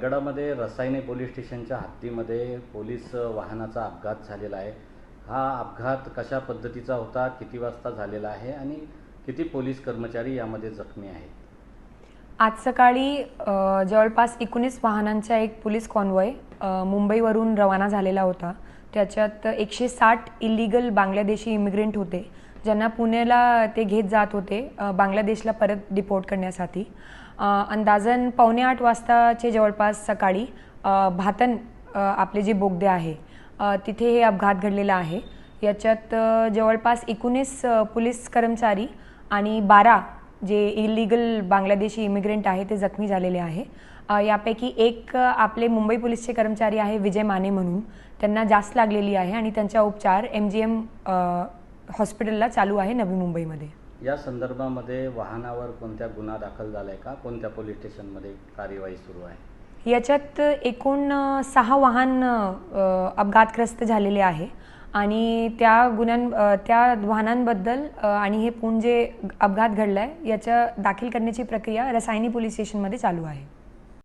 रायगडामध्ये रसायने पोलीस स्टेशनच्या हद्दीमध्ये पोलीस वाहनाचा अपघात झालेला आहे. हा अपघात कशा पद्धतीचा होता किती वाजता झालेला आहे आणि किती पोलीस कर्मचारी यामध्ये जखमी आहेत? आज सकाळी जवळपास एकोणीस वाहनांचा एक पोलीस कॉन्वॉय मुंबईवरून रवाना झालेला होता. त्याच्यात एकशे साठ इलिगल बांगलादेशी इमिग्रेंट होते ज्यांना पुण्याला ते घेत जात होते बांगलादेशला परत डिपोर्ट करण्यासाठी. अंदाजन पावणे आठ वाजताचे जवळपास सकाळी भातन आपले जे बोगदे आहे तिथे हे अपघात घडलेला आहे. याच्यात जवळपास एकोणीस पोलीस कर्मचारी आणि बारा जे इलिगल बांगलादेशी इमिग्रेंट आहे ते जखमी झालेले आहे. यापैकी एक आपले मुंबई पोलीसचे कर्मचारी आहे विजय माने म्हणून. त्यांना जास्त लागलेली आहे आणि त्यांचा उपचार एम जी एम हॉस्पिटलला चालू आहे नवी मुंबईमध्ये. या संदर्भामध्ये वाहनावर कोणत्या गुन्हा दाखल झाला आहे का? कोणत्या पोलीस स्टेशनमध्ये कार्यवाही सुरू आहे? याच्यात एकूण सहा वाहन अपघातग्रस्त झालेले आहे. आणि त्या गुन्ह्यां त्या वाहनांबद्दल आणि हे पूर्ण जे अपघात घडला आहे याच्या दाखल करण्याची प्रक्रिया रसायनी पोलीस स्टेशनमध्ये चालू आहे.